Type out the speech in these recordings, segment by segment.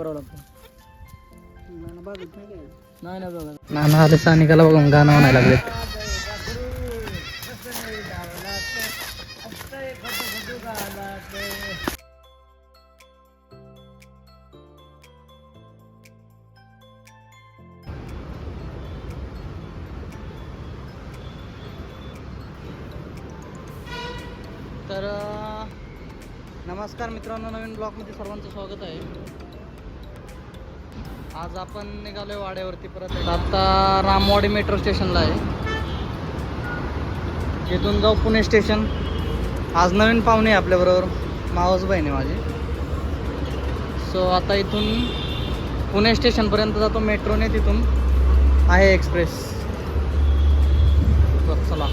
करावं लागतं. बघत नाही बघा नाना आले सानिकाला बघून गाणं म्हणायला लागले तर नमस्कार मित्रांनो नवीन ब्लॉगमध्ये सर्वांचं स्वागत आहे. आज आपण निघालोय वाड्यावरती परत आता रामवाडी मेट्रो स्टेशनला आहे. इथून जाऊ पुणे स्टेशन आज नवीन पाहुणे आहे आपल्याबरोबर. मावस बहीण आहे माझी. सो आता इथून पुणे स्टेशनपर्यंत जातो मेट्रोने तिथून. आहे एक्सप्रेस चला.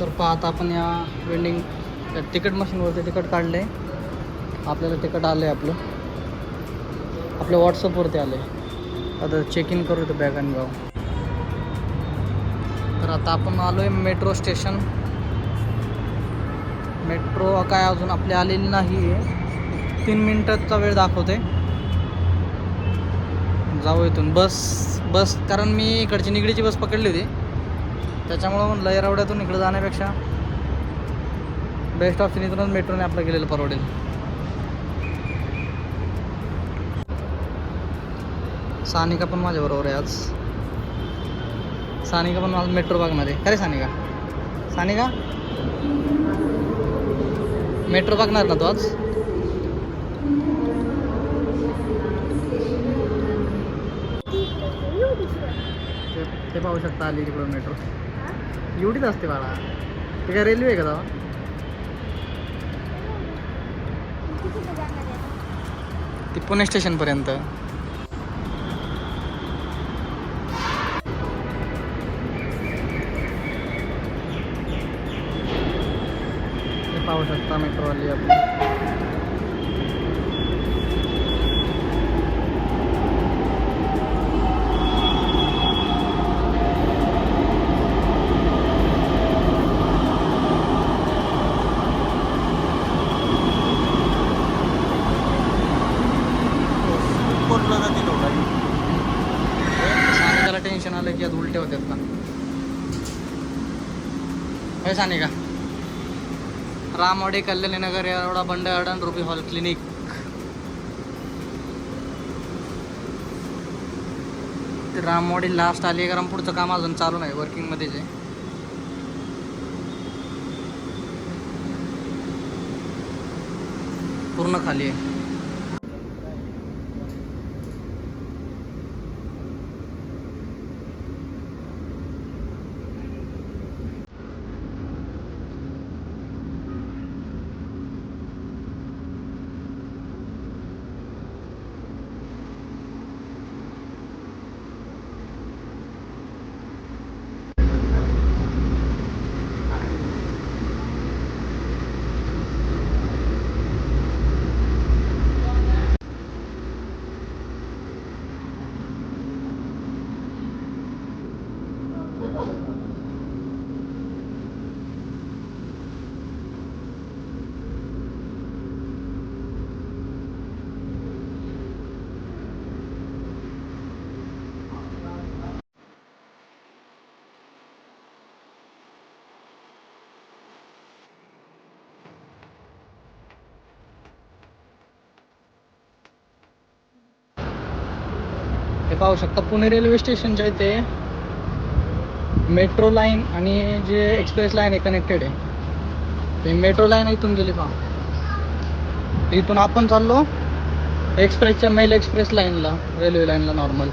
तर पाहता आपण या वेंडिंग तिकीट मशीनवरती तिकीट काढलं आहे आपल्याला तिकट आलं आहे आपलं. आपल्या व्हॉट्सअपवरती आलं आहे आता चेक इन करू तर बॅग आणि जाऊ तर आता आपण आलो आहे मेट्रो स्टेशन मेट्रो काय अजून आपली आलेली नाही आहे तीन मिनटाचा वेळ दाखवते. जाऊ इथून. बस बस कारण मी इकडची निगडीची बस पकडली होती. त्याच्यामुळं म्हणलं इकडं जाण्यापेक्षा बेस्ट ऑप्शन इथूनच मेट्रोने आपलं गेलेलं परवडेल. सानिका पण माझ्याबरोबर आहे आज. सानिका पण माझं मेट्रो बागमध्ये खरे सानिका? सानिका? मेट्रो बघणार ना तू आज? ते ते पाहू शकता आली तिकडून मेट्रो एवढीच असते बाळा. ते काय रेल्वे आहे का तेव्हा? ती पुणे स्टेशनपर्यंत पाहू शकता मेट्रोवाली सानिकाला टेन्शन आलं की आज उलटे होतात का? हे सानिका रामवाडी कल्याणी नगर एवढा बंड रुपी हॉल क्लिनिक. ते रामवाडी लास्ट आली कारण पुढचं काम अजून चालू नाही वर्किंगमध्येच आहे पूर्ण खाली आहे. हे पाहू शकता पुणे रेल्वे स्टेशनच्या इथे मेट्रो लाईन आणि जे एक्सप्रेस लाईन आहे कनेक्टेड आहे. ते मेट्रो लाईन इथून गेली पहा. इथून आपण चाललो एक्सप्रेसच्या मेल एक्सप्रेस लाईनला रेल्वे लाईनला नॉर्मल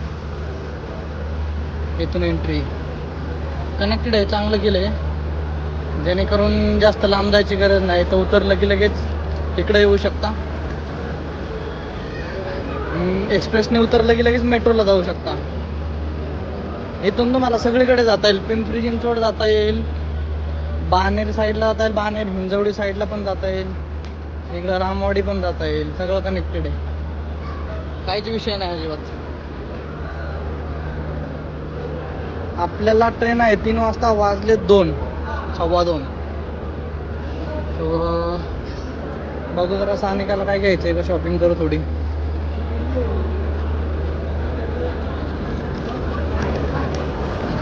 इथून एंट्री कनेक्टेड आहे चांगलं गेलं आहे जेणेकरून जास्त लांब जायची गरज नाही. तर उतरलं की लगेच इकडे येऊ शकता. एक्सप्रेसने उतरलं की लगेच मेट्रोला जाऊ शकता. इथून तुम्हाला सगळीकडे जाता येईल. पिंपरी चिंचवड जाता येईल. बाणेर साईडला जाता येईल. बाणेर हिंजवडी साईडला पण जाता येईल. इकडं रामवाडी पण जाता येईल. सगळं कनेक्टेड आहे. काहीच विषय नाही अजिबात. आपल्याला ट्रेन आहे. तीन वाजता वाजले दोन. सव्वा दोन. बघू जरा सानिकाला काय घ्यायचंय. का शॉपिंग करू थोडी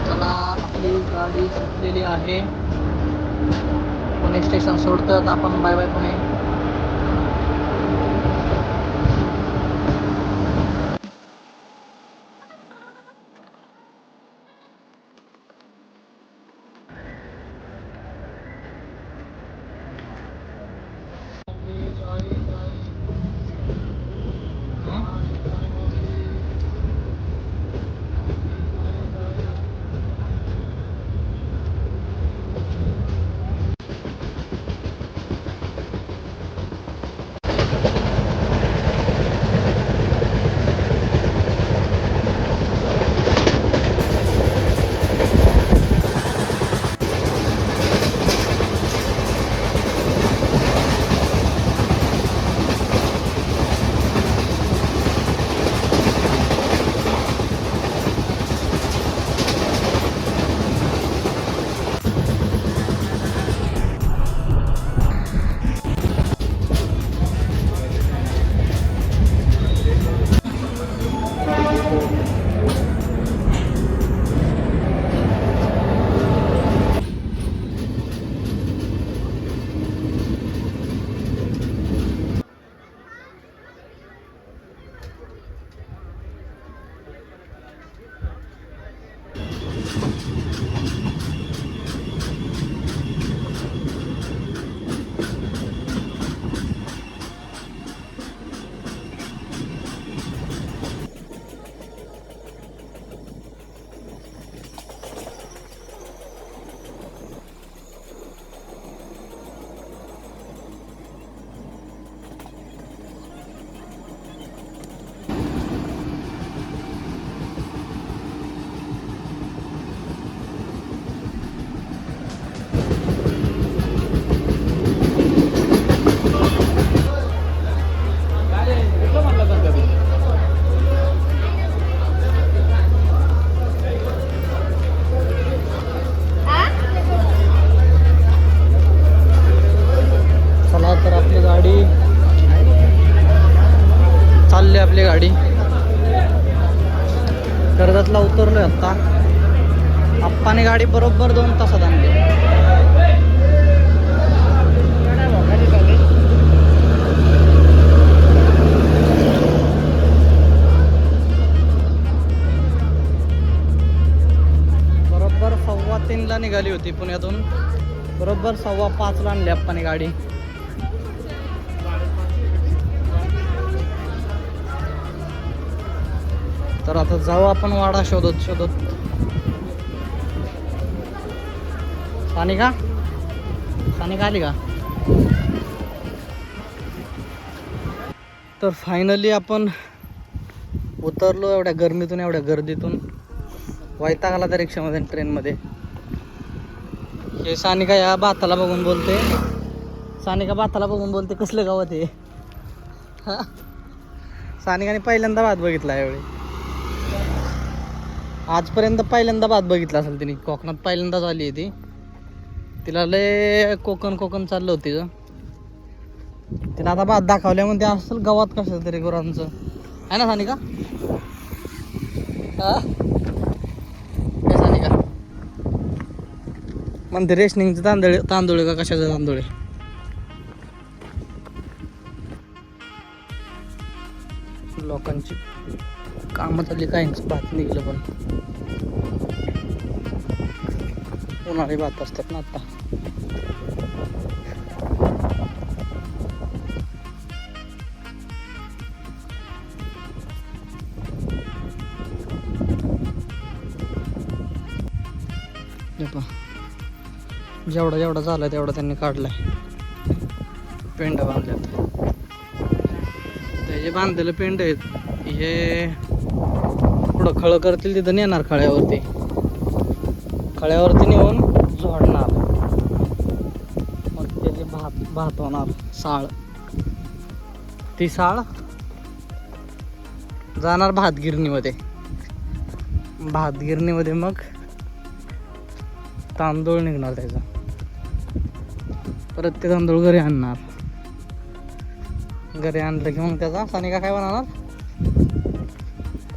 चला आपली गाडी सुटलेली आहे. पुणे स्टेशन सोडतात आपण बाय बाय पुणे निघाली होती पुण्यातून. बरोबर सव्वा पाचला आणली आप्पाने गाडी. तर आता जाऊ आपण वाडा शोधत शोधत. सानिका? सानिका आली का? तर फायनली आपण उतरलो एवढ्या गर्मीतून एवढ्या गर्दीतून. वैताग आला त्या रिक्षामध्ये ट्रेनमध्ये हे सानिका या भाताला बघून बोलते. सानिका भाताला बघून बोलते कसलं गावात हे? सानिकाने पहिल्यांदा भात बघितला यावेळी. आजपर्यंत पहिल्यांदा भात बघितला असेल तिने. कोकणात पहिल्यांदाच आली आहे ती. तिला लय कोकण कोकण चाललं होती ग तिला आता भात दाखवल्यामुळे ते असेल गावात कसं तरी गुरांचं. आहे ना सानिका? हा? काय सानिका म्हणते रेशनिंगचे तांदूळ तांदूळ का कशाचं तांदूळ आहे? लोकांची कामं चालली काहींच भात निघलं पण. उन्हाळी भात असतात ना आता. हे पहा. जेवढा जेवढा झाला तेवढा त्यांनी काढलाय. पेंड बांधल्यात. ते जे बांधलेलं पेंड आहेत हे पुढं खळं करतील तिथं नेणार खळ्यावरती. खळ्यावरती नेऊन झोडणार. मग त्याचे भात भात होणार साळ. ती साळ जाणार भात गिरणीमध्ये भात गिरणीमध्ये मग तांदूळ निघणार त्याचा. परत ते तांदूळ घरी आणणार. घरी आणलं की मग त्याचा सानिका काय बनवणार?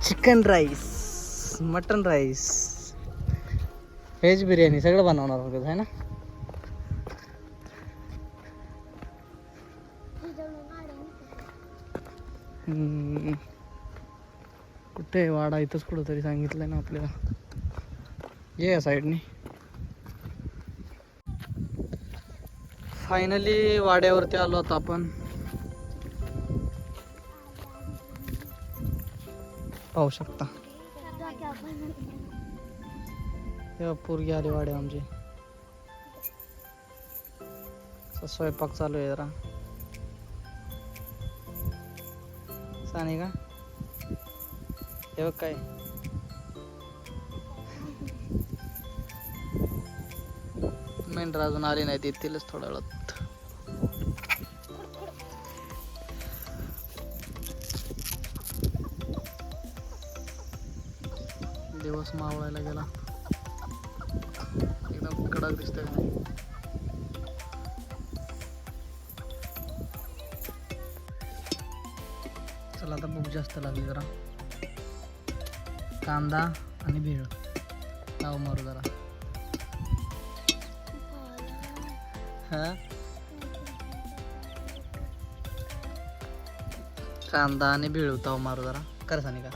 Chicken rice mutton rice veg biryani सगळं बनवणार वगैरे आहे ना? कुठे आहे वाडा? इथंच कुठंतरी सांगितलंय ना आपल्याला. ये या साईडनी फायनली वाड्यावरती आलो आता आपण. पाहू शकता. तेव्हा पोरगी आली वाड्या आमची. स्वयंपाक चालू आहे जरा. साने का? तेव्हा काय. मेंढर अजून आली नाही येतीलच थोड्या वेळात. दिवस मावळायला गेला. एकदम कडक दिसतोय नाही चला आता भूक जास्त लागली जरा. कांदा आणि भेळ. लाव मारू जरा. हा? कांदा आणि भेळ ताव मारू जरा. कर सानी का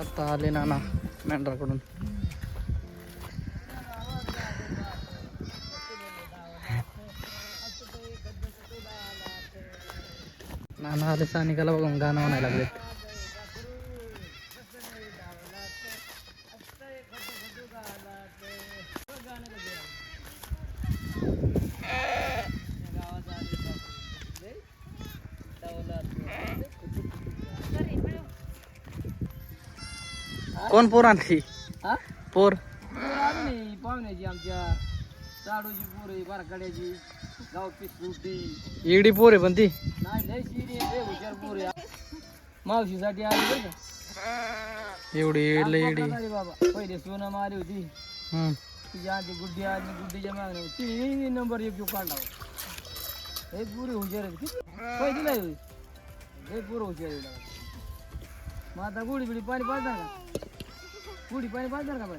आता आले नाना मेंढराकडून. नाना आले सानिकाला बघून गाणं म्हणायला लागलेत. कोण पोर आणली हा? पोर. नाही पाहुण्याची आमच्या चाडूची पोर आहे बारकाड्याची गाव पिसुटी इडी पोर आहे पण ती. नाही लय शिरी आहे, लय हुशार पोर आहे. मावशीसाठी आली बरं का? एवढी लय इडी आली बाबा. पहिले सोनम आली होती. तिच्या आधी गुड्डी आली गुड्डीच्या मागणी ती नंबर एक काढला. हे पुरी हुशार किती? पैसे नाही हे पुरं हुशार आहे मग आता गुढी बिडी पाणी का? गुढी पाणी पाजणार का बाई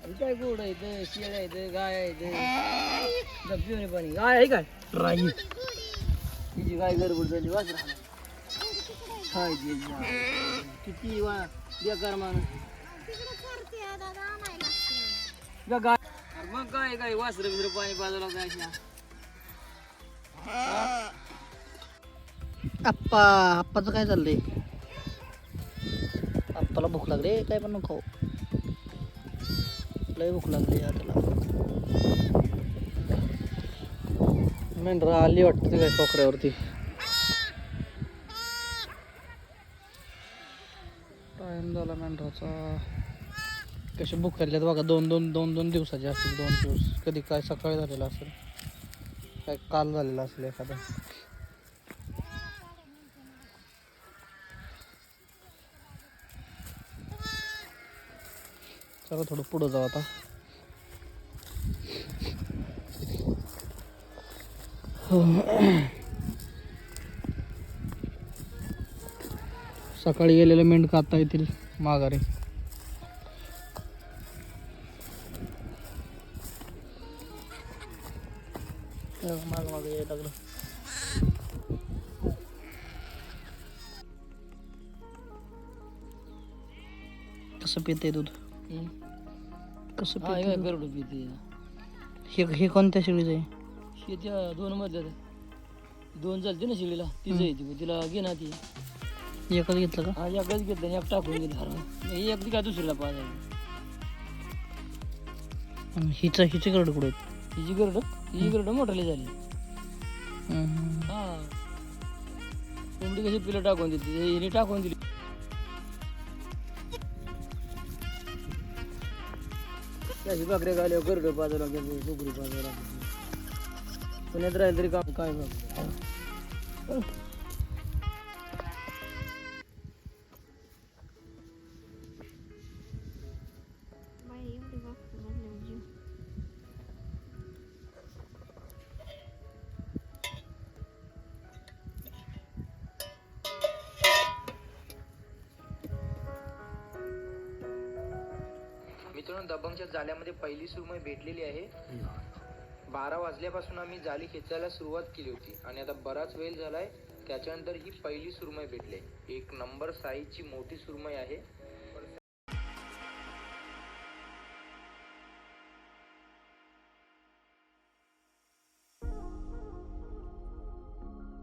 हे काय गोड आहे शेळ आहे गाय आहे पिवणे पाणी. गाय आहे काय? राई. तिची गाय गडबड झाली वाच राहणार काय. किती वा बेकार माणूस गाय मग काय काय? वासरं बिसरं पाणी बाजूला काय अशी. आप्पा आप्पाचं काय चाललंय? आप्पाला भूक लागली. काय पण नको लय भूक लागली या त्याला मेंढरा आली वाटतं काय कोकऱ्यावरती. टाइम झाला मेंढराचा. कशी भूक लागल्यात बघा दोन दोन दोन दोन दिवसाचे असतील दोन दिवस. कधी काय सकाळी झालेलं असेल काय काल झालेलं असेल एखादं. चला थोडं पुढं जाऊ आता. सकाळी गेलेले मेंढ खाता येतील माघारी. माग माग यायला लागलं. कसं पिते दूध. कसं हा, हे गरुड पिते हे हे कोणत्या शेळीचं आहे? शेत्या दोन मधल्या दोन चालते ना शिळीला तिचं आहे ती तिला घे ना ती. एकच घेतलं का? हा एकच घेतलं आणि एक टाकून गेली हरवून एक ती काय दुसरीला पाहिजे आणि हिचं हिची करड कुठे आहेत? तिची गरड तिची गरड मोठाली झाली. हम्म. हा. कोंबडी कशी पिलं टाकून दिली हिने टाकून दिली. त्याची बकऱ्या गाल्या गरड बाजूला गेली सुगरी बाजूला पुण्यात राहील तरी काम काय बघ मित्रांनो दबंगच्या जाल्यामध्ये पहिली सुरमई भेटलेली आहे. बारा वाजल्यापासून आम्ही जाळी खेचायला सुरुवात केली होती. आणि आता बराच वेळ झालाय त्याच्यानंतर ही पहिली सुरमई भेटली एक नंबर साईजची मोठी सुरमई आहे.